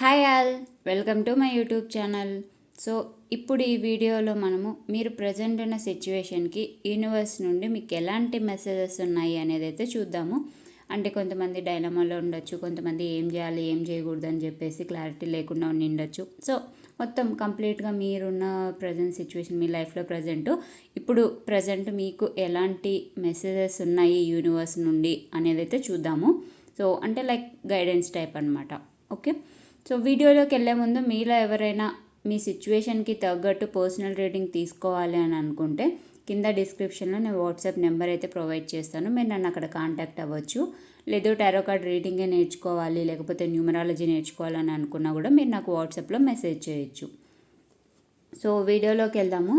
Hi all welcome to my YouTube channel. So ఇప్పుడు ఈ వీడియోలో మనము మీరు ప్రజెంట్ ఉన్న సిచ్యువేషన్కి యూనివర్స్ నుండి మీకు ఎలాంటి మెసేజెస్ ఉన్నాయి అనేది అయితే చూద్దాము. అంటే కొంతమంది డైలమాలో ఉండొచ్చు కొంతమంది ఏం చేయాలి ఏం చేయకూడదు అని చెప్పేసి క్లారిటీ లేకుండా ఉండొచ్చు. సో మొత్తం కంప్లీట్గా మీరున్న ప్రజెంట్ సిచ్యువేషన్ మీ లైఫ్లో ప్రజెంట్. ఇప్పుడు ప్రజెంట్ మీకు ఎలాంటి మెసేజెస్ ఉన్నాయి యూనివర్స్ నుండి అనేది అయితే చూద్దాము. సో అంటే లైక్ గైడెన్స్ టైప్ అనమాట ఓకే? సో వీడియోలోకి వెళ్ళే ముందు మీలో ఎవరైనా మీ సిచ్యువేషన్కి తగ్గట్టు పర్సనల్ రీడింగ్ తీసుకోవాలి అని అనుకుంటే కింద డిస్క్రిప్షన్లో నేను వాట్సాప్ నెంబర్ అయితే ప్రొవైడ్ చేస్తాను. మీరు నన్ను అక్కడ కాంటాక్ట్ అవ్వచ్చు. లేదు టారో కార్డ్ రీడింగే నేర్చుకోవాలి లేకపోతే న్యూమరాలజీ నేర్చుకోవాలని అనుకున్నా కూడా మీరు నాకు వాట్సాప్లో మెసేజ్ చేయొచ్చు. సో వీడియోలోకి వెళ్దాము.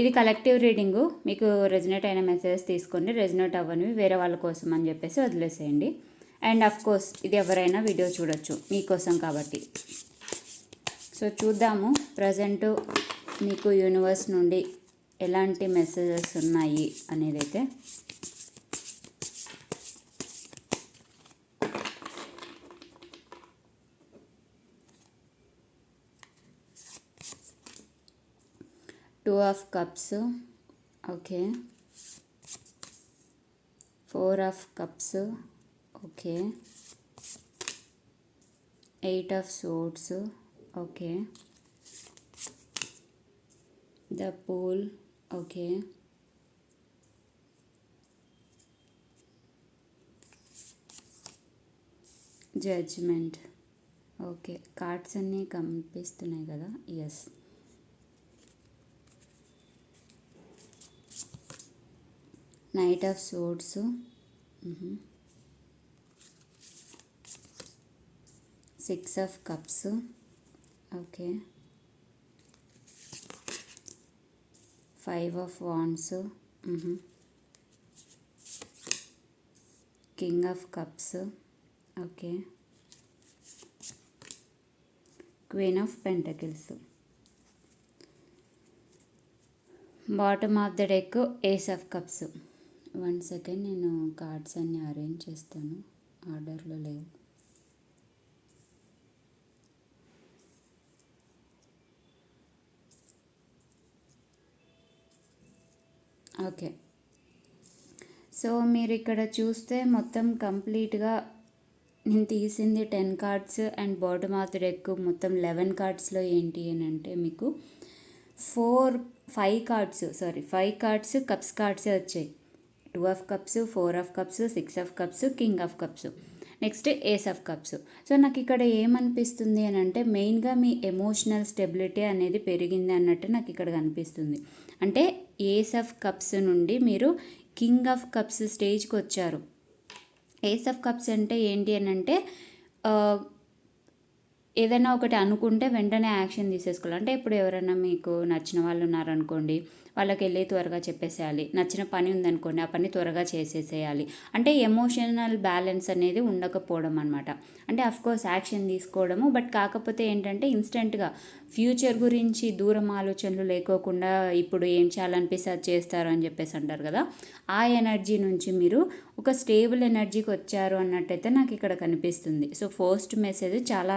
ఇది కలెక్టివ్ రీడింగు. మీకు రెజినేట్ అయిన మెసేజెస్ తీసుకోండి. రెజినేట్ అవ్వనివి వేరే వాళ్ళ కోసం అని చెప్పేసి వదిలేసేయండి. అండ్ అఫ్ కోర్స్ ఇది ఎవరైనా వీడియో చూడొచ్చు మీకోసం కాబట్టి. సో చూద్దాము. ప్రజెంట్ మీకు యూనివర్స్ నుండి ఎలాంటి మెసేజెస్ ఉన్నాయి అనేది అయితే two of cups okay four of cups okay. Eight of swords okay. The fool okay. Judgement okay. Cards అన్నీ కనిపిస్తున్నాయి కదా? Yes knight of swords six of cups. Okay. Five of wands. King of cups. Okay. Queen of pentacles. Bottom of the deck ace of cups. One second నేను cards అన్నీ arrange చేస్తాను. ఆర్డర్లో లేవు. Okay. So మీరు ఇక్కడ చూస్తే మొత్తం కంప్లీట్గా నేను తీసింది ten cards and bottom of the deck మొత్తం లెవెన్ కార్డ్స్లో ఏంటి అని అంటే మీకు four five cards sorry five cards cups కార్డ్సే వచ్చాయి. Two of cups four of cups six of cups king of cups. Next ace of cups. So నాకు ఇక్కడ ఏమనిపిస్తుంది అని అంటే మెయిన్గా మీ ఎమోషనల్ స్టెబిలిటీ అనేది పెరిగింది అన్నట్టు నాకు ఇక్కడ కనిపిస్తుంది. అంటే ఏస్ ఆఫ్ కప్స్ నుండి మీరు కింగ్ ఆఫ్ కప్స్ స్టేజ్కి వచ్చారు ఏస్ ఆఫ్ కప్స్ అంటే ఏంటి అని అంటే ఏదైనా ఒకటి అనుకుంటే వెంటనే యాక్షన్ తీసేసుకోవాలి. అంటే ఇప్పుడు ఎవరైనా మీకు నచ్చిన వాళ్ళు ఉన్నారనుకోండి వాళ్ళకి వెళ్ళి త్వరగా చెప్పేసేయాలి. నచ్చిన పని ఉందనుకోండి ఆ పని త్వరగా చేసేసేయాలి. అంటే ఎమోషనల్ బ్యాలెన్స్ అనేది ఉండకపోవడం అనమాట అంటే కోర్స్ యాక్షన్ తీసుకోవడము బట్ కాకపోతే ఏంటంటే ఇన్స్టెంట్గా ఫ్యూచర్ గురించి దూరం ఆలోచనలు లేకోకుండా ఇప్పుడు ఏం చేయాలనిపిస్తే అది చేస్తారు అని చెప్పేసి అంటారు కదా. ఆ ఎనర్జీ నుంచి మీరు ఒక స్టేబుల్ ఎనర్జీకి వచ్చారు అన్నట్టయితే నాకు ఇక్కడ కనిపిస్తుంది. సో ఫస్ట్ మెసేజ్ చాలా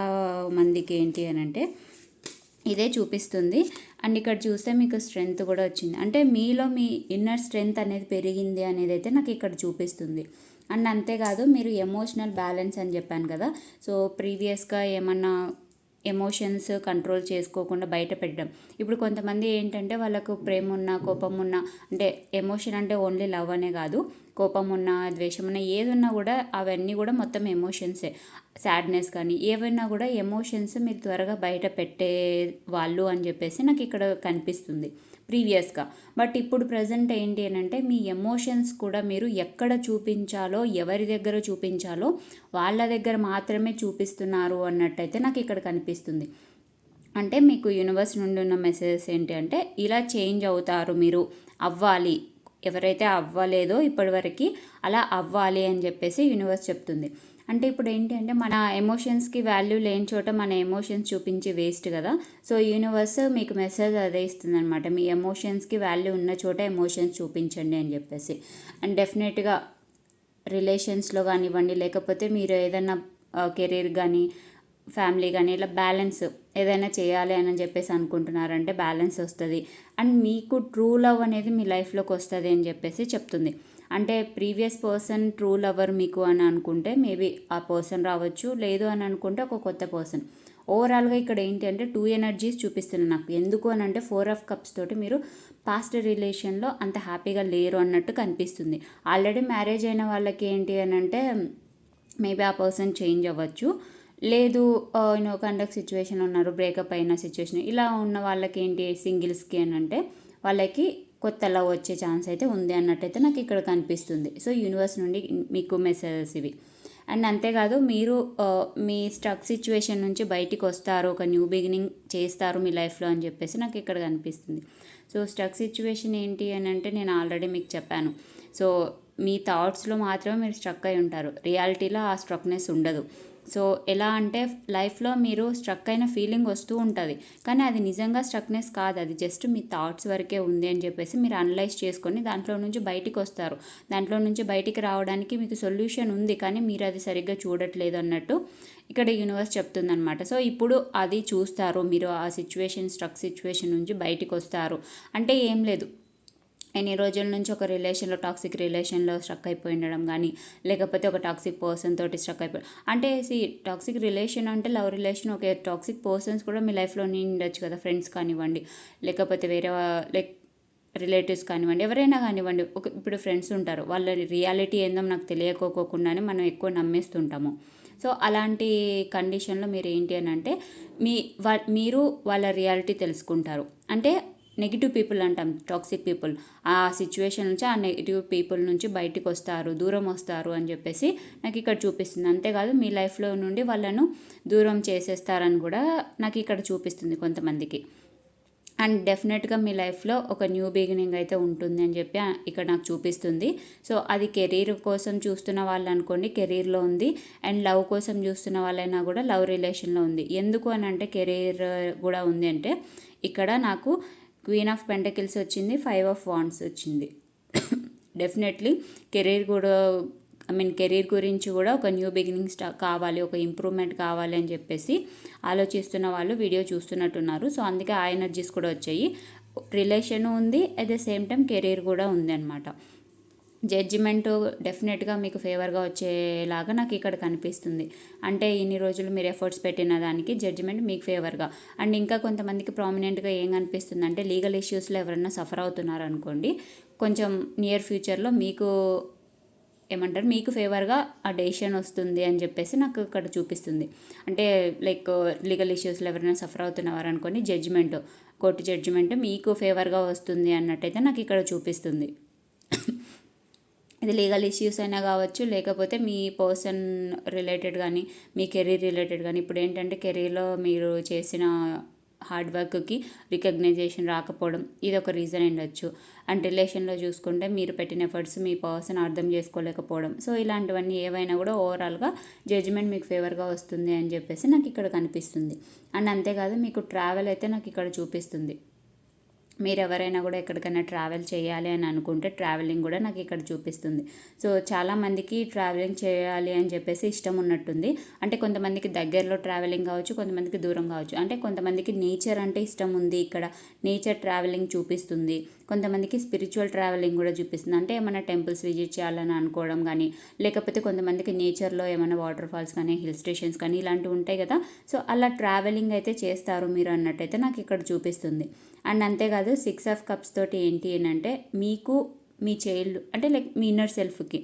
మందికి ఏంటి అని అంటే ఇదే చూపిస్తుంది. అండ్ ఇక్కడ చూస్తే మీకు స్ట్రెంగ్త్ కూడా వచ్చింది. అంటే మీలో మీ ఇన్నర్ స్ట్రెంగ్త్ అనేది పెరిగింది అనేది అయితే నాకు ఇక్కడ చూపిస్తుంది. అండ్ అంతేకాదు మీరు ఎమోషనల్ బ్యాలెన్స్ అని చెప్పాను కదా. సో ప్రీవియస్గా ఏమన్నా ఎమోషన్స్ కంట్రోల్ చేసుకోకుండా బయట పెట్టడం. ఇప్పుడు కొంతమంది ఏంటంటే వాళ్ళకు ప్రేమ ఉన్న కోపం ఉన్న అంటే ఎమోషన్ అంటే ఓన్లీ లవ్ అనే కాదు. కోపం ఉన్న ద్వేషం ఉన్న ఏదున్నా కూడా అవన్నీ కూడా మొత్తం ఎమోషన్సే సాడ్నెస్ కానీ ఏవైనా కూడా ఎమోషన్స్ మీరు త్వరగా బయట పెట్టే వాళ్ళు అని చెప్పేసి నాకు ఇక్కడ కనిపిస్తుంది ప్రీవియస్గా బట్ ఇప్పుడు ప్రజెంట్ ఏంటి అని అంటే మీ ఎమోషన్స్ కూడా మీరు ఎక్కడ చూపించాలో ఎవరి దగ్గర చూపించాలో వాళ్ళ దగ్గర మాత్రమే చూపిస్తున్నారు అన్నట్టయితే నాకు ఇక్కడ కనిపిస్తుంది. అంటే మీకు యూనివర్స్ నుండి ఉన్న మెసేజెస్ ఏంటి అంటే ఇలా చేంజ్ అవుతారు మీరు అవ్వాలి ఎవరైతే అవ్వలేదో ఇప్పటివరకు అలా అవ్వాలి అని చెప్పేసి యూనివర్స్ చెప్తుంది. అంటే ఇప్పుడు ఏంటి అంటే మన ఎమోషన్స్కి వాల్యూ లేని చోట మన ఎమోషన్స్ చూపించి వేస్ట్ కదా. సో యూనివర్స్ మీకు మెసేజ్ అదే ఇస్తుంది అనమాట మీ ఎమోషన్స్కి వాల్యూ ఉన్న చోట ఎమోషన్స్ చూపించండి అని చెప్పేసి. అండ్ డెఫినెట్గా రిలేషన్స్లో కానివ్వండి లేకపోతే మీరు ఏదైనా కెరీర్ కానీ ఫ్యామిలీ కానీ ఇలా బ్యాలెన్స్ ఏదైనా చేయాలి అని చెప్పేసి అనుకుంటున్నారంటే బ్యాలెన్స్ వస్తుంది. అండ్ మీకు ట్రూ లవ్ అనేది మీ లైఫ్లోకి వస్తుంది అని చెప్పేసి చెప్తుంది. అంటే ప్రీవియస్ పర్సన్ ట్రూ లవర్ మీకు అని అనుకుంటే మేబీ ఆ పర్సన్ రావచ్చు లేదు అని అనుకుంటే ఒక కొత్త పర్సన్. ఓవరాల్గా ఇక్కడ ఏంటి అంటే టూ ఎనర్జీస్ చూపిస్తుంది నాకు. ఎందుకు అని అంటే ఫోర్ ఆఫ్ కప్స్ తోటి మీరు పాస్ట్ రిలేషన్లో అంత హ్యాపీగా లేరు అన్నట్టు కనిపిస్తుంది. ఆల్రెడీ మ్యారేజ్ అయిన వాళ్ళకి ఏంటి అని అంటే మేబీ ఆ పర్సన్ చేంజ్ అవ్వచ్చు. లేదు యూనో కండక్ట్ సిచ్యువేషన్ ఉన్నారు బ్రేకప్ అయిన సిచ్యువేషన్. ఇలా ఉన్న వాళ్ళకి ఏంటి సింగిల్స్కి అని అంటే వాళ్ళకి కొత్త లవ్ వచ్చే ఛాన్స్ అయితే ఉంది అన్నట్టయితే నాకు ఇక్కడ కనిపిస్తుంది. సో యూనివర్స్ నుండి మీకు మెసేజెస్ ఇవి. అండ్ అంతేకాదు మీరు మీ స్ట్రక్ సిచ్యువేషన్ నుంచి బయటికి వస్తారు ఒక న్యూ బిగినింగ్ చేస్తారు మీ లైఫ్లో అని చెప్పేసి నాకు ఇక్కడ కనిపిస్తుంది. సో స్ట్రక్ సిచ్యువేషన్ ఏంటి అని అంటే నేను ఆల్రెడీ మీకు చెప్పాను. సో మీ థాట్స్లో మాత్రమే మీరు స్ట్రక్ అయి ఉంటారు. రియాలిటీలో ఆ స్ట్రక్నెస్ ఉండదు. సో ఎలా అంటే లైఫ్లో మీరు స్ట్రక్ అయిన ఫీలింగ్ వస్తూ ఉంటుంది. కానీ అది నిజంగా స్ట్రక్నెస్ కాదు. అది జస్ట్ మీ థాట్స్ వరకే ఉంది అని చెప్పేసి మీరు అనలైజ్ చేసుకొని దాంట్లో నుంచి బయటికి వస్తారు. దాంట్లో నుంచి బయటికి రావడానికి మీకు సొల్యూషన్ ఉంది కానీ మీరు అది సరిగ్గా చూడట్లేదు అన్నట్టు ఇక్కడ యూనివర్స్ చెప్తుందనమాట సో ఇప్పుడు అది చూస్తారు. మీరు ఆ సిచ్యువేషన్ స్ట్రక్ సిచ్యువేషన్ నుంచి బయటకు వస్తారు. అంటే ఏం లేదు. ఎన్ని రోజుల నుంచి ఒక రిలేషన్లో టాక్సిక్ రిలేషన్లో స్ట్రక్ అయిపోయి ఉండడం కానీ లేకపోతే ఒక టాక్సిక్ పర్సన్ తోటి స్ట్రక్ అయిపోయి అంటే సి టాక్సిక్ రిలేషన్ అంటే లవ్ రిలేషన్ ఒక టాక్సిక్ పర్సన్స్ కూడా మీ లైఫ్లో ఉండొచ్చు కదా ఫ్రెండ్స్ కానివ్వండి లేకపోతే వేరే లైక్ రిలేటివ్స్ కానివ్వండి ఎవరైనా కానివ్వండి ఒక ఇప్పుడు ఫ్రెండ్స్ ఉంటారు వాళ్ళ రియాలిటీ ఏందో నాకు తెలియకోకుండానే మనం ఎక్కువ నమ్మేస్తుంటాము. సో అలాంటి కండిషన్లో మీరు ఏంటి అని అంటే మీ వా మీరు వాళ్ళ రియాలిటీ తెలుసుకుంటారు. అంటే నెగిటివ్ పీపుల్ అంటాం టాక్సిక్ పీపుల్. ఆ సిచ్యువేషన్ నుంచి ఆ నెగిటివ్ పీపుల్ నుంచి బయటకు వస్తారు దూరం వస్తారు అని చెప్పేసి నాకు ఇక్కడ చూపిస్తుంది. అంతేకాదు మీ లైఫ్లో నుండి వాళ్ళను దూరం చేసేస్తారని కూడా నాకు ఇక్కడ చూపిస్తుంది కొంతమందికి. అండ్ డెఫినెట్గా మీ లైఫ్లో ఒక న్యూ బిగినింగ్ అయితే ఉంటుంది అని చెప్పి ఇక్కడ నాకు చూపిస్తుంది. సో అది కెరీర్ కోసం చూస్తున్న వాళ్ళు అనుకోండి కెరీర్లో ఉంది. అండ్ లవ్ కోసం చూస్తున్న వాళ్ళైనా కూడా లవ్ రిలేషన్లో ఉంది. ఎందుకు అని అంటే కెరీర్ కూడా ఉంది అంటే ఇక్కడ నాకు క్వీన్ ఆఫ్ పెంటకిల్స్ వచ్చింది ఫైవ్ ఆఫ్ వాండ్స్ వచ్చింది. డెఫినెట్లీ కెరీర్ కూడా ఐ మీన్ కెరీర్ గురించి కూడా ఒక న్యూ బిగినింగ్ స్టా కావాలి ఒక ఇంప్రూవ్మెంట్ కావాలి అని చెప్పేసి ఆలోచిస్తున్న వాళ్ళు వీడియో చూస్తున్నట్టున్నారు. సో అందుకే ఆ ఎనర్జీస్ కూడా వచ్చాయి. రిలేషన్ ఉంది at the same time career కూడా ఉంది అనమాట జడ్జిమెంట్ డెఫినెట్గా మీకు ఫేవర్గా వచ్చేలాగా నాకు ఇక్కడ కనిపిస్తుంది. అంటే ఇన్ని రోజులు మీరు ఎఫర్ట్స్ పెట్టిన దానికి జడ్జిమెంట్ మీకు ఫేవర్గా. అండ్ ఇంకా కొంతమందికి ప్రామినెంట్గా ఏం కనిపిస్తుంది అంటే లీగల్ ఇష్యూస్లో ఎవరైనా సఫర్ అవుతున్నారు అనుకోండి కొంచెం నియర్ ఫ్యూచర్లో మీకు ఏమంటారు మీకు ఫేవర్గా ఆ డెసిషన్ వస్తుంది అని చెప్పేసి నాకు ఇక్కడ చూపిస్తుంది. అంటే లైక్ లీగల్ ఇష్యూస్లో ఎవరైనా సఫర్ అవుతున్నవారు అనుకోని జడ్జిమెంట్ కోర్టు జడ్జిమెంట్ మీకు ఫేవర్గా వస్తుంది అన్నట్టయితే నాకు ఇక్కడ చూపిస్తుంది. ఇది లీగల్ ఇష్యూస్ అయినా కావచ్చు లేకపోతే మీ పర్సన్ రిలేటెడ్ కానీ మీ కెరీర్ రిలేటెడ్ కానీ ఇప్పుడు ఏంటంటే కెరీర్లో మీరు చేసిన హార్డ్ వర్క్కి రికగ్నైజేషన్ రాకపోవడం ఇది ఒక రీజన్ ఉండొచ్చు. అండ్ రిలేషన్లో చూసుకుంటే మీరు పెట్టిన ఎఫర్ట్స్ మీ పర్సన్ అర్థం చేసుకోలేకపోవడం. సో ఇలాంటివన్నీ ఏవైనా కూడా ఓవరాల్గా జడ్జిమెంట్ మీకు ఫేవర్గా వస్తుంది అని చెప్పేసి నాకు ఇక్కడ కనిపిస్తుంది. అండ్ అంతేకాదు మీకు ట్రావెల్ అయితే నాకు ఇక్కడ చూపిస్తుంది. మీరు ఎవరైనా కూడా ఎక్కడికైనా ట్రావెల్ చేయాలి అని అనుకుంటే ట్రావెలింగ్ కూడా నాకు ఇక్కడ చూపిస్తుంది. సో చాలామందికి ట్రావెలింగ్ చేయాలి అని చెప్పేసి ఇష్టం ఉన్నట్టుంది. అంటే కొంతమందికి దగ్గరలో ట్రావెలింగ్ కావచ్చు కొంతమందికి దూరం కావచ్చు. అంటే కొంతమందికి నేచర్ అంటే ఇష్టం ఉంది ఇక్కడ. నేచర్ ట్రావెలింగ్ చూపిస్తుంది. కొంతమందికి స్పిరిచువల్ ట్రావెలింగ్ కూడా చూపిస్తుంది. అంటే ఏమైనా టెంపుల్స్ విజిట్ చేయాలని అనుకోవడం కానీ లేకపోతే కొంతమందికి నేచర్లో ఏమైనా వాటర్ ఫాల్స్ కానీ హిల్ స్టేషన్స్ కానీ ఇలాంటివి ఉంటాయి కదా. సో అలా ట్రావెలింగ్ అయితే చేస్తారు మీరు అన్నట్టయితే నాకు ఇక్కడ చూపిస్తుంది. అండ్ అంతేకాదు సిక్స్ ఆఫ్ కప్స్ తోటి ఏంటి అని అంటే మీకు మీ చైల్డ్ అంటే లైక్ మీ ఇన్నర్ సెల్ఫ్కి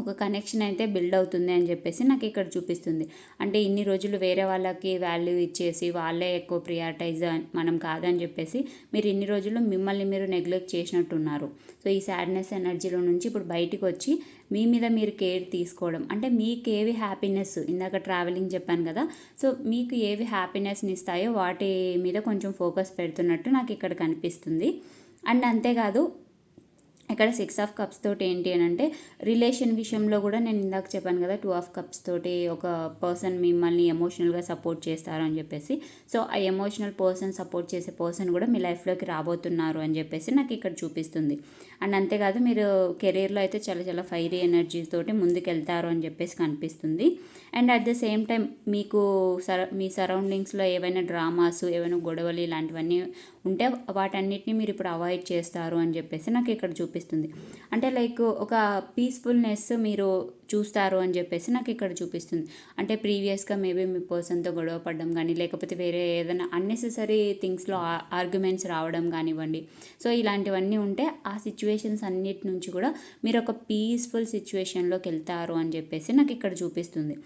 ఒక కనెక్షన్ అయితే బిల్డ్ అవుతుంది అని చెప్పేసి నాకు ఇక్కడ చూపిస్తుంది. అంటే ఇన్ని రోజులు వేరే వాళ్ళకి వాల్యూ ఇచ్చేసి వాళ్ళే ఎక్కువ ప్రియారిటైజ్ మనం కాదని చెప్పేసి మీరు ఇన్ని రోజులు మిమ్మల్ని మీరు నెగ్లెక్ట్ చేసినట్టున్నారు. సో ఈ సాడ్నెస్ ఎనర్జీలో నుంచి ఇప్పుడు బయటికి వచ్చి మీ మీద మీరు కేర్ తీసుకోవడం. అంటే మీకు ఏవి హ్యాపీనెస్ ఇందాక ట్రావెలింగ్ చెప్పాను కదా. సో మీకు ఏవి హ్యాపీనెస్ని ఇస్తాయో వాటి మీద కొంచెం ఫోకస్ పెడుతున్నట్టు నాకు ఇక్కడ కనిపిస్తుంది. అండ్ అంతేకాదు ఇక్కడ సిక్స్ ఆఫ్ కప్స్ తోటి ఏంటి అని అంటే రిలేషన్ విషయంలో కూడా నేను ఇందాక చెప్పాను కదా టూ ఆఫ్ కప్స్ తోటి ఒక పర్సన్ మిమ్మల్ని ఎమోషనల్గా సపోర్ట్ చేస్తారు అని చెప్పేసి. సో ఆ ఎమోషనల్ పర్సన్ సపోర్ట్ చేసే పర్సన్ కూడా మీ లైఫ్లోకి రాబోతున్నారు అని చెప్పేసి నాకు ఇక్కడ చూపిస్తుంది. అండ్ అంతేకాదు మీరు కెరీర్లో అయితే చాలా చాలా ఫైరీ ఎనర్జీ తోటి ముందుకు వెళ్తారు అని చెప్పేసి కనిపిస్తుంది. And at the same time మీకు సర మీ సరౌండింగ్స్లో ఏవైనా డ్రామాస్ ఏవైనా గొడవలు ఇలాంటివన్నీ ఉంటే వాటన్నిటిని మీరు ఇప్పుడు అవాయిడ్ చేస్తారు అని చెప్పేసి నాకు ఇక్కడ చూపిస్తుంది. అంటే లైక్ ఒక పీస్ఫుల్నెస్ మీరు చూస్తారు అని చెప్పేసి నాకు ఇక్కడ చూపిస్తుంది. అంటే ప్రీవియస్గా మేబీ మీ పర్సన్తో గొడవ పడడం కానీ లేకపోతే వేరే ఏదైనా అన్నెసెసరీ థింగ్స్లో ఆర్గ్యుమెంట్స్ రావడం కానివ్వండి. సో ఇలాంటివన్నీ ఉంటే ఆ సిచ్యువేషన్స్ అన్నిటి నుంచి కూడా మీరు ఒక పీస్ఫుల్ సిచ్యువేషన్లోకి వెళ్తారు అని చెప్పేసి నాకు ఇక్కడ చూపిస్తుంది.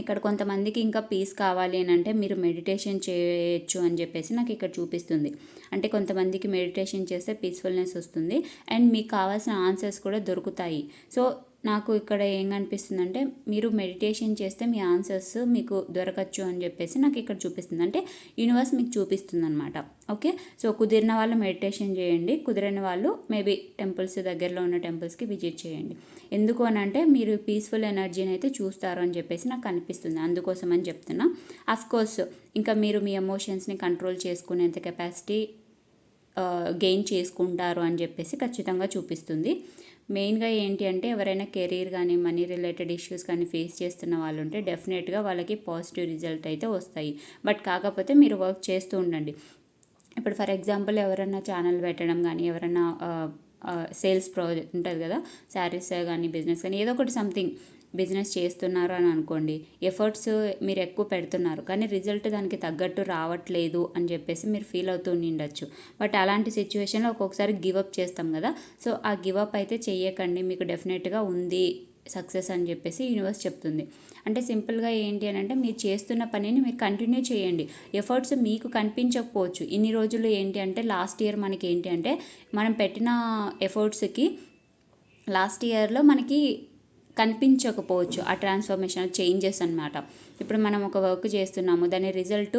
ఇక్కడ కొంతమందికి ఇంకా పీస్ కావాలి అని అంటే మీరు మెడిటేషన్ చేయొచ్చు అని చెప్పేసి నాకు ఇక్కడ చూపిస్తుంది. అంటే కొంతమందికి మెడిటేషన్ చేస్తే పీస్ఫుల్నెస్ వస్తుంది. అండ్ మీకు కావాల్సిన ఆన్సర్స్ కూడా దొరుకుతాయి. సో నాకు ఇక్కడ ఏం కనిపిస్తుంది అంటే మీరు మెడిటేషన్ చేస్తే మీ ఆన్సర్స్ మీకు దొరకచ్చు అని చెప్పేసి నాకు ఇక్కడ చూపిస్తుంది. అంటే యూనివర్స్ మీకు చూపిస్తుంది అనమాట ఓకే సో కుదిరిన వాళ్ళు మెడిటేషన్ చేయండి. కుదిరిన వాళ్ళు మేబీ టెంపుల్స్ దగ్గరలో ఉన్న టెంపుల్స్కి విజిట్ చేయండి. ఎందుకు అని అంటే మీరు పీస్ఫుల్ ఎనర్జీని అయితే చూస్తారు అని చెప్పేసి నాకు అనిపిస్తుంది. అందుకోసం అని చెప్తున్నా. కోర్స్ ఇంకా మీరు మీ ఎమోషన్స్ని కంట్రోల్ చేసుకునేంత కెపాసిటీ గెయిన్ uh, చేసుకుంటారు అని చెప్పేసి ఖచ్చితంగా చూపిస్తుంది. మెయిన్గా ఏంటి అంటే ఎవరైనా కెరీర్ కానీ మనీ రిలేటెడ్ ఇష్యూస్ కానీ ఫేస్ చేస్తున్న వాళ్ళు ఉంటే డెఫినెట్గా వాళ్ళకి పాజిటివ్ రిజల్ట్ అయితే వస్తాయి. బట్ కాకపోతే మీరు వర్క్ చేస్తూ ఉండండి. ఇప్పుడు ఫర్ ఎగ్జాంపుల్ ఎవరైనా ఛానల్ పెట్టడం కానీ ఎవరైనా సేల్స్ ప్రో ఉంటుంది కదా శారీస్ కానీ బిజినెస్ కానీ ఏదో ఒకటి సంథింగ్ బిజినెస్ చేస్తున్నారు అని అనుకోండి ఎఫర్ట్స్ మీరు ఎక్కువ పెడుతున్నారు కానీ రిజల్ట్ దానికి తగ్గట్టు రావట్లేదు అని చెప్పేసి మీరు ఫీల్ అవుతూ ఉండొచ్చు బట్ అలాంటి సిచ్యువేషన్లో ఒక్కొక్కసారి గివప్ చేస్తాం కదా సో ఆ గివప్ అయితే చెయ్యకండి మీకు డెఫినెట్గా ఉంది సక్సెస్ అని చెప్పేసి యూనివర్స్ చెప్తుంది. అంటే సింపుల్గా ఏంటి అని అంటే మీరు చేస్తున్న పనిని మీరు కంటిన్యూ చేయండి. ఎఫర్ట్స్ మీకు కనిపించకపోవచ్చు. ఇన్ని రోజులు ఏంటి అంటే లాస్ట్ ఇయర్ మనకి ఏంటి అంటే మనం పెట్టిన ఎఫర్ట్స్కి లాస్ట్ ఇయర్లో మనకి కనిపించకపోవచ్చు ఆ ట్రాన్స్ఫర్మేషన్ చేంజెస్ అనమాట ఇప్పుడు మనం ఒక వర్క్ చేస్తున్నాము దాని రిజల్ట్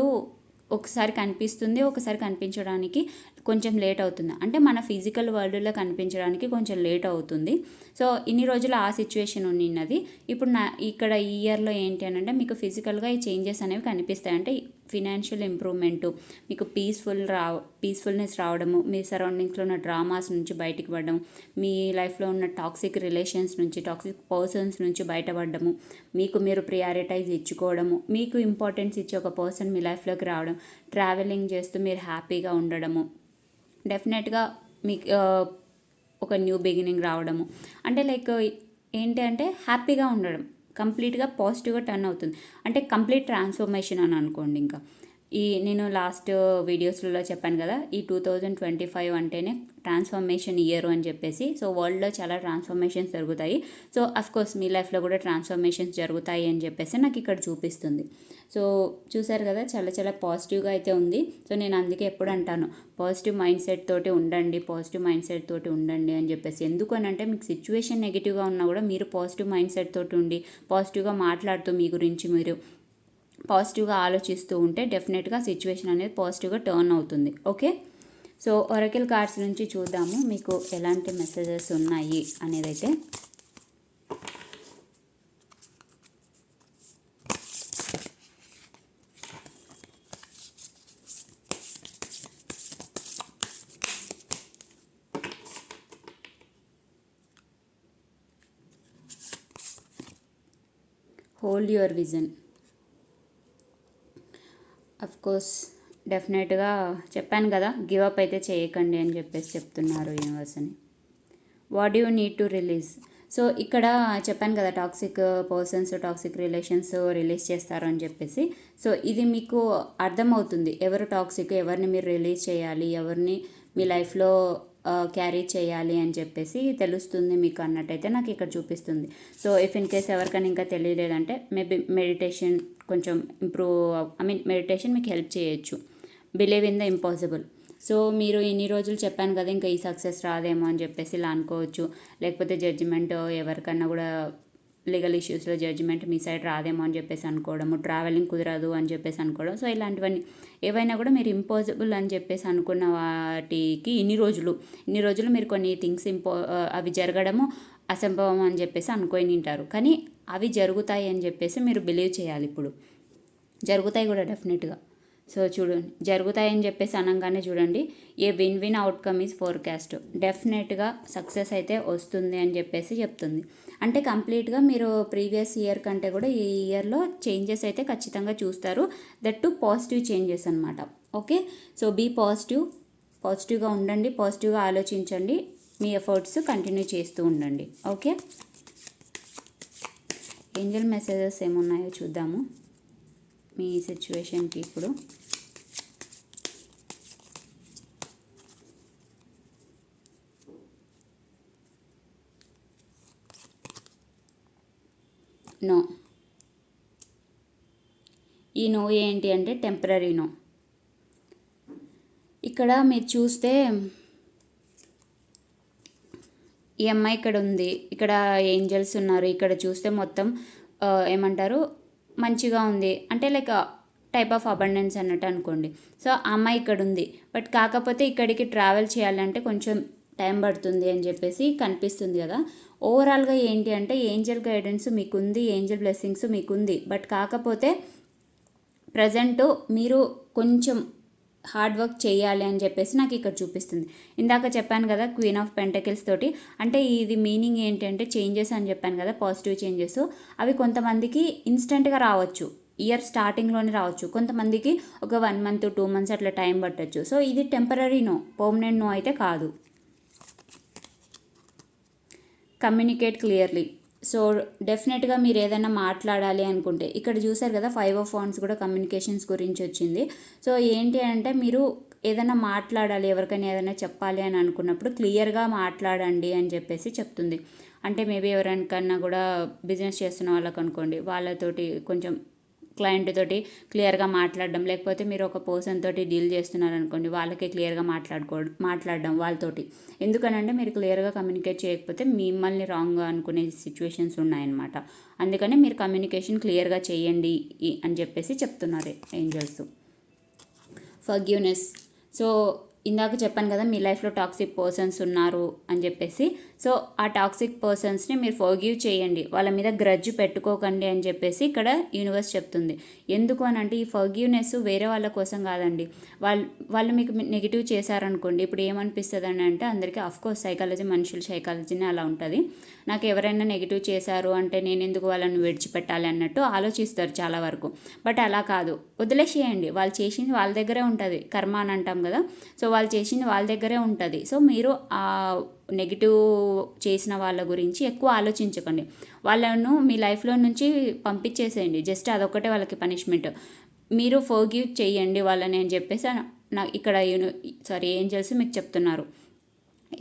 ఒకసారి కనిపిస్తుంది ఒకసారి కనిపించడానికి కొంచెం లేట్ అవుతుంది. అంటే మన ఫిజికల్ వరల్డ్లో కనిపించడానికి కొంచెం లేట్ అవుతుంది. సో ఇన్ని రోజులు ఆ సిచ్యువేషన్ ఉన్నది ఇప్పుడు నా ఇక్కడ ఈ ఇయర్లో ఏంటి అని అంటే మీకు ఫిజికల్గా ఈ చేంజెస్ అనేవి కనిపిస్తాయి. అంటే ఫినాన్షియల్ ఇంప్రూవ్మెంటు మీకు పీస్ఫుల్ రావ పీస్ఫుల్నెస్ రావడము మీ సరౌండింగ్స్లో ఉన్న డ్రామాస్ నుంచి బయటికి పడడం మీ లైఫ్లో ఉన్న టాక్సిక్ రిలేషన్స్ నుంచి టాక్సిక్ పర్సన్స్ నుంచి బయటపడము మీకు మీరు ప్రియారిటైజ్ ఇచ్చుకోవడము మీకు ఇంపార్టెన్స్ ఇచ్చే ఒక పర్సన్ మీ లైఫ్లోకి రావడం ట్రావెలింగ్ చేస్తూ మీరు హ్యాపీగా ఉండడము డెఫినెట్గా మీకు ఒక న్యూ బిగినింగ్ రావడము. అంటే లైక్ ఏంటి అంటే హ్యాపీగా ఉండడం. కంప్లీట్గా పాజిటివ్గా టర్న్ అవుతుంది. అంటే కంప్లీట్ ట్రాన్స్ఫర్మేషన్ అని అనుకోండి ఇంకా. ఈ నేను లాస్ట్ వీడియోస్లో చెప్పాను కదా ఈ టూ థౌజండ్ ట్వంటీ ఫైవ్ అంటేనే ట్రాన్స్ఫర్మేషన్ ఇయర్ అని చెప్పేసి సో వరల్డ్లో చాలా ట్రాన్స్ఫర్మేషన్స్ జరుగుతాయి. సో అఫ్కోర్స్ మీ లైఫ్లో కూడా ట్రాన్స్ఫర్మేషన్స్ జరుగుతాయి అని చెప్పేసి నాకు ఇక్కడ చూపిస్తుంది. సో చూసారు కదా చాలా చాలా పాజిటివ్గా అయితే ఉంది. సో నేను అందుకే ఎప్పుడు అంటాను పాజిటివ్ మైండ్ సెట్ తోటి ఉండండి పాజిటివ్ మైండ్ సెట్ తోటి ఉండండి అని చెప్పేసి. ఎందుకు అని అంటే మీకు సిచ్యువేషన్ నెగిటివ్గా ఉన్నా కూడా మీరు పాజిటివ్ మైండ్ సెట్ తోటి ఉండి పాజిటివ్గా మాట్లాడుతూ మీ గురించి మీరు పాజిటివ్గా ఆలోచిస్తూ ఉంటే డెఫినెట్గా సిచ్యువేషన్ అనేది పాజిటివ్గా టర్న్ అవుతుంది. ఓకే? సో ఒరకిల్ కార్డ్స్ నుంచి చూద్దాము. మీకు ఎలాంటి మెసేజెస్ ఉన్నాయి అనేది అయితే హోల్డ్ యువర్ విజన్ కోర్స్ డెఫినెట్గా చెప్పాను కదా గివ్ అప్ అయితే చేయకండి అని చెప్పేసి చెప్తున్నారు యూనివర్స్ అని what you need to release so ఇక్కడ చెప్పాను కదా toxic persons toxic relations release చేస్తారు అని చెప్పేసి. సో ఇది మీకు అర్థమవుతుంది ఎవరు టాక్సిక్ ఎవరిని మీరు రిలీజ్ చేయాలి ఎవరిని మీ లైఫ్లో క్యారీ చేయాలి అని చెప్పేసి తెలుస్తుంది మీకు అన్నట్టయితే నాకు ఇక్కడ చూపిస్తుంది. సో ఇఫ్ ఇన్ కేస్ ఎవరికైనా ఇంకా తెలియలేదంటే మేబీ మెడిటేషన్ కొంచెం ఇంప్రూవ్ ఐ మీన్ మెడిటేషన్ మీకు హెల్ప్ చేయొచ్చు. Believe in the impossible so మీరు ఇన్ని రోజులు చెప్పాను కదా ఇంకా ఈ సక్సెస్ రాదేమో అని చెప్పేసి ఇలా అనుకోవచ్చు. లేకపోతే జడ్జిమెంట్ ఎవరికన్నా కూడా లీగల్ ఇష్యూస్లో జడ్జిమెంట్ మీ సైడ్ రాదేమో అని చెప్పేసి అనుకోవడము. ట్రావెలింగ్ కుదరదు అని చెప్పేసి అనుకోవడం. సో ఇలాంటివన్నీ ఏవైనా కూడా మీరు ఇంపాసిబుల్ అని చెప్పేసి అనుకున్న వాటికి ఇన్ని రోజులు ఇన్ని రోజులు మీరు కొన్ని థింగ్స్ ఇంపో అవి జరగడము అసంభవం అని చెప్పేసి అనుకొని ఉంటారు. కానీ అవి జరుగుతాయి అని చెప్పేసి మీరు బిలీవ్ చేయాలి ఇప్పుడు. జరుగుతాయి కూడా డెఫినెట్గా. సో చూడండి జరుగుతాయని చెప్పేసి అనగానే చూడండి a win win outcome is forecast డెఫినెట్గా సక్సెస్ అయితే వస్తుంది అని చెప్పేసి చెప్తుంది. అంటే కంప్లీట్గా మీరు ప్రీవియస్ ఇయర్ కంటే కూడా ఈ ఇయర్లో చేంజెస్ అయితే ఖచ్చితంగా చూస్తారు. దట్ టు పాజిటివ్ చేంజెస్ అనమాట ఓకే సో బీ పాజిటివ్ పాజిటివ్గా ఉండండి పాజిటివ్గా ఆలోచించండి. మీ ఎఫర్ట్స్ కంటిన్యూ చేస్తూ ఉండండి. ఓకే ఏంజల్ మెసేజెస్ ఏమున్నాయో చూద్దాము. మీ సిచ్యువేషన్కి ఇప్పుడు. నో. ఈ నో ఏంటి అంటే టెంపరీ నో. ఇక్కడ మీరు చూస్తే ఈ అమ్మాయి ఇక్కడ ఉంది. ఇక్కడ ఏంజల్స్ ఉన్నారు. ఇక్కడ చూస్తే మొత్తం ఏమంటారు మంచిగా ఉంది. అంటే లైక్ టైప్ ఆఫ్ అబండెన్స్ అన్నట్టు అనుకోండి. సో ఆ అమ్మాయి ఇక్కడ ఉంది. బట్ కాకపోతే ఇక్కడికి ట్రావెల్ చేయాలంటే కొంచెం టైం పడుతుంది అని చెప్పేసి కనిపిస్తుంది కదా. ఓవరాల్గా ఏంటి అంటే ఏంజల్ గైడెన్స్ మీకుంది ఏంజల్ బ్లెస్సింగ్స్ మీకుంది. బట్ కాకపోతే ప్రజెంట్ మీరు కొంచెం హార్డ్ వర్క్ చేయాలి అని చెప్పేసి నాకు ఇక్కడ చూపిస్తుంది. ఇందాక చెప్పాను కదా క్వీన్ ఆఫ్ పెంటకిల్స్ తోటి. అంటే ఇది మీనింగ్ ఏంటంటే చేంజెస్ అని చెప్పాను కదా పాజిటివ్ చేంజెస్ అవి కొంతమందికి ఇన్స్టెంట్గా రావచ్చు. ఇయర్ స్టార్టింగ్లోనే రావచ్చు. కొంతమందికి ఒక వన్ మంత్ టూ మంత్స్ అట్లా టైం పట్టచ్చు. సో ఇది టెంపరీ నో పర్మనెంట్ నో అయితే కాదు. కమ్యూనికేట్ క్లియర్లీ సో డెఫినెట్గా మీరు ఏదైనా మాట్లాడాలి అనుకుంటే ఇక్కడ చూసారు కదా ఫైవ్ ఆఫ్ ఫాన్స్ కూడా కమ్యూనికేషన్స్ గురించి వచ్చింది. సో ఏంటి అంటే మీరు ఏదైనా మాట్లాడాలి ఎవరికైనా ఏదైనా చెప్పాలి అని అనుకున్నప్పుడు క్లియర్గా మాట్లాడండి అని చెప్పేసి చెప్తుంది. అంటే మేబీ ఎవరికన్నా కూడా బిజినెస్ చేస్తున్న వాళ్ళకు అనుకోండి వాళ్ళతోటి కొంచెం క్లయింట్ తోటి క్లియర్గా మాట్లాడడం లేకపోతే మీరు ఒక పర్సన్ తోటి డీల్ చేస్తున్నారు అనుకోండి వాళ్ళకే క్లియర్గా మాట్లాడుకో మాట్లాడడం వాళ్ళతోటి. ఎందుకనంటే మీరు క్లియర్గా కమ్యూనికేట్ చేయకపోతే మిమ్మల్ని రాంగ్గా అనుకునే సిచ్యువేషన్స్ ఉన్నాయన్నమాట. అందుకని మీరు కమ్యూనికేషన్ క్లియర్గా చేయండి అని చెప్పేసి చెప్తున్నారు ఏంజల్స్. ఫర్గ్యూనెస్. సో ఇందాక చెప్పాను కదా మీ లైఫ్లో టాక్సిక్ పర్సన్స్ ఉన్నారు అని చెప్పేసి. సో ఆ టాక్సిక్ పర్సన్స్ని మీరు ఫోగివ్ చేయండి. వాళ్ళ మీద గ్రడ్జ్ పెట్టుకోకండి అని చెప్పేసి ఇక్కడ యూనివర్స్ చెప్తుంది. ఎందుకు అని అంటే ఈ ఫర్గ్యూనెస్ వేరే వాళ్ళ కోసం కాదండి. వాళ్ళు వాళ్ళు మీకు నెగిటివ్ చేశారనుకోండి ఇప్పుడు ఏమనిపిస్తుంది అని అంటే అందరికీ అఫ్కోర్స్ సైకాలజీ మనుషుల సైకాలజీనే అలా ఉంటుంది. నాకు ఎవరైనా నెగిటివ్ చేశారు అంటే నేను ఎందుకు వాళ్ళని విడిచిపెట్టాలి అన్నట్టు ఆలోచిస్తారు చాలా వరకు. బట్ అలా కాదు. వదిలేసేయండి. వాళ్ళు చేసింది వాళ్ళ దగ్గరే ఉంటుంది. కర్మ అని అంటాం కదా. సో వాళ్ళు చేసింది వాళ్ళ దగ్గరే ఉంటుంది. సో మీరు ఆ నెగిటివ్ చేసిన వాళ్ళ గురించి ఎక్కువ ఆలోచించకండి. వాళ్ళను మీ లైఫ్లో నుంచి పంపించేసేయండి. జస్ట్ అదొక్కటే వాళ్ళకి పనిష్మెంట్. మీరు ఫోగివ్ చేయండి వాళ్ళని అని చెప్పేసి నా ఇక్కడ యూని సారీ ఏంజల్స్ మీకు చెప్తున్నారు.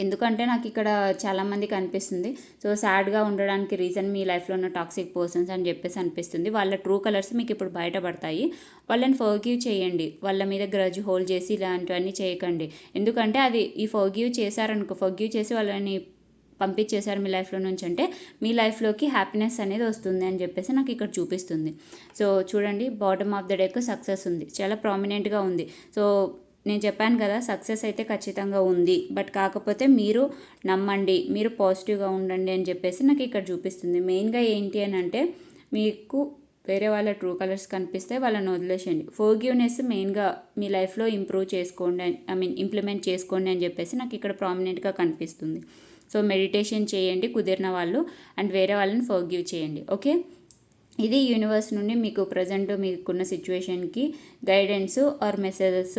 ఎందుకంటే నాకు ఇక్కడ చాలామంది కనిపిస్తుంది. సో సాడ్గా ఉండడానికి రీజన్ మీ లైఫ్లో ఉన్న టాక్సిక్ పర్సన్స్ అని చెప్పేసి అనిపిస్తుంది. వాళ్ళ ట్రూ కలర్స్ మీకు ఇప్పుడు బయటపడతాయి. వాళ్ళని ఫర్గివ్ చేయండి. వాళ్ళ మీద గ్రజ్ హోల్డ్ చేసి ఇలాంటివన్నీ చేయకండి. ఎందుకంటే అది ఈ ఫర్గివ్ చేశారనుకో ఫర్గివ్ చేసి వాళ్ళని పంపించేశారు మీ లైఫ్లో నుంచి అంటే మీ లైఫ్లోకి హ్యాపీనెస్ అనేది వస్తుంది అని చెప్పేసి నాకు ఇక్కడ చూపిస్తుంది. సో చూడండి bottom of the deck success ఉంది. చాలా ప్రామినెంట్గా ఉంది. సో నేను చెప్పాను కదా సక్సెస్ అయితే ఖచ్చితంగా ఉంది. బట్ కాకపోతే మీరు నమ్మండి మీరు పాజిటివ్గా ఉండండి అని చెప్పేసి నాకు ఇక్కడ చూపిస్తుంది. మెయిన్గా ఏంటి అని అంటే మీకు వేరే వాళ్ళ ట్రూ కలర్స్ కనిపిస్తే వాళ్ళని వదిలేసేయండి. ఫోర్గివ్నెస్ మెయిన్గా మీ లైఫ్లో ఇంప్రూవ్ చేసుకోండి ఐ మీన్ ఇంప్లిమెంట్ చేసుకోండి అని చెప్పేసి నాకు ఇక్కడ ప్రామినెంట్గా కనిపిస్తుంది. సో మెడిటేషన్ చేయండి కుదిరిన వాళ్ళు అండ్ వేరే వాళ్ళని ఫోర్గివ్ చేయండి. ఓకే? ఇది యూనివర్స్ నుండి మీకు ప్రజెంట్ మీకున్న సిచ్యువేషన్కి గైడెన్స్ ఆర్ మెసేజెస్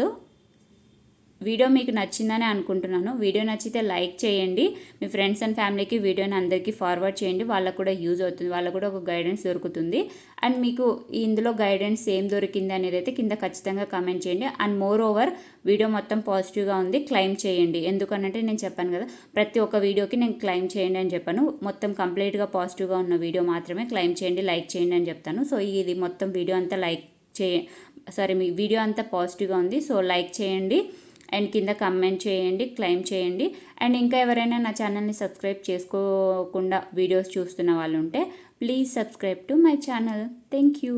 వీడియో మీకు నచ్చిందని అనుకుంటున్నాను. వీడియో నచ్చితే లైక్ చేయండి. మీ ఫ్రెండ్స్ అండ్ ఫ్యామిలీకి వీడియోని అందరికీ ఫార్వర్డ్ చేయండి. వాళ్ళకు కూడా యూజ్ అవుతుంది. వాళ్ళకు కూడా ఒక గైడెన్స్ దొరుకుతుంది. అండ్ మీకు ఇందులో గైడెన్స్ ఏం దొరికింది అనేది అయితే కింద ఖచ్చితంగా కామెంట్ చేయండి. అండ్ మోర్ ఓవర్ వీడియో మొత్తం పాజిటివ్గా ఉంది. క్లైమ్ చేయండి. ఎందుకనంటే నేను చెప్పాను కదా ప్రతి ఒక్క వీడియోకి నేను క్లైమ్ చేయండి అని చెప్పాను. మొత్తం కంప్లీట్గా పాజిటివ్గా ఉన్న వీడియో మాత్రమే క్లైమ్ చేయండి లైక్ చేయండి అని చెప్తాను. సో ఇది మొత్తం వీడియో అంతా లైక్ చే సారీ మీ వీడియో అంతా పాజిటివ్గా ఉంది. సో లైక్ చేయండి. అండ్ కింద కమెంట్ చేయండి క్లైమ్ చేయండి. అండ్ ఇంకా ఎవరైనా నా ఛానల్ని సబ్స్క్రైబ్ చేసుకోకుండా వీడియోస్ చూస్తున్న వాళ్ళు ఉంటే please subscribe to my channel. Thank you.